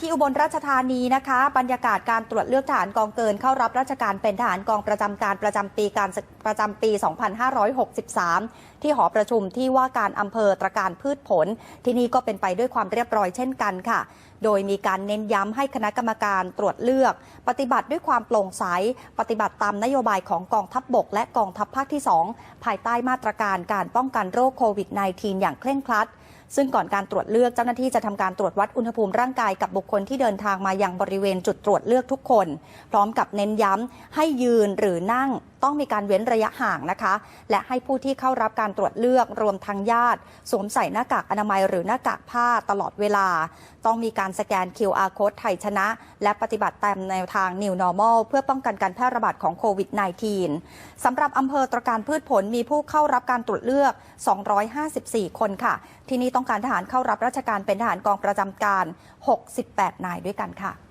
ที่อุบลราชธานีนะคะ บรรยากาศการตรวจเลือกทหารกองเกินเข้ารับราชการเป็นทหารกองประจำการประจำปีการประจำปี 2563 ที่หอประชุมที่ว่าการอำเภอตรการพืชผล ที่นี่ก็เป็นไปด้วยความเรียบร้อยเช่นกันค่ะ โดยมีการเน้นย้ำให้คณะกรรมการตรวจเลือก ปฏิบัติด้วยความโปร่งใส ปฏิบัติตามนโยบายของกองทัพบบก และกองทัพภาคที่ 2 ภายใต้มาตรการการป้องกันโรคโควิด -19 อย่างเคร่งครัด ซึ่งก่อนการตรวจเลือกเจ้าหน้าที่จะทำการตรวจวัดอุณหภูมิร่างกายกับบุคคลที่เดินทางมายังบริเวณจุดตรวจเลือกทุกคน พร้อมกับเน้นย้ำให้ยืนหรือนั่ง ต้องมีการเว้นระยะห่างนะคะ และให้ผู้ที่เข้ารับการตรวจเลือกรวมทั้งญาติ สวมใส่หน้ากากอนามัยหรือหน้ากากผ้าตลอดเวลา ต้องมีการสแกน QR code ไทยชนะ และปฏิบัติตามแนวทาง New Normal เพื่อป้องกันการแพร่ระบาดของโควิด -19 สำหรับอำเภอตรการพืชผลมีผู้เข้ารับการตรวจเลือก 254 คนค่ะ ที่นี่ต้องการทหารเข้ารับราชการเป็นทหารกองประจำการ 68 นายด้วยกันค่ะ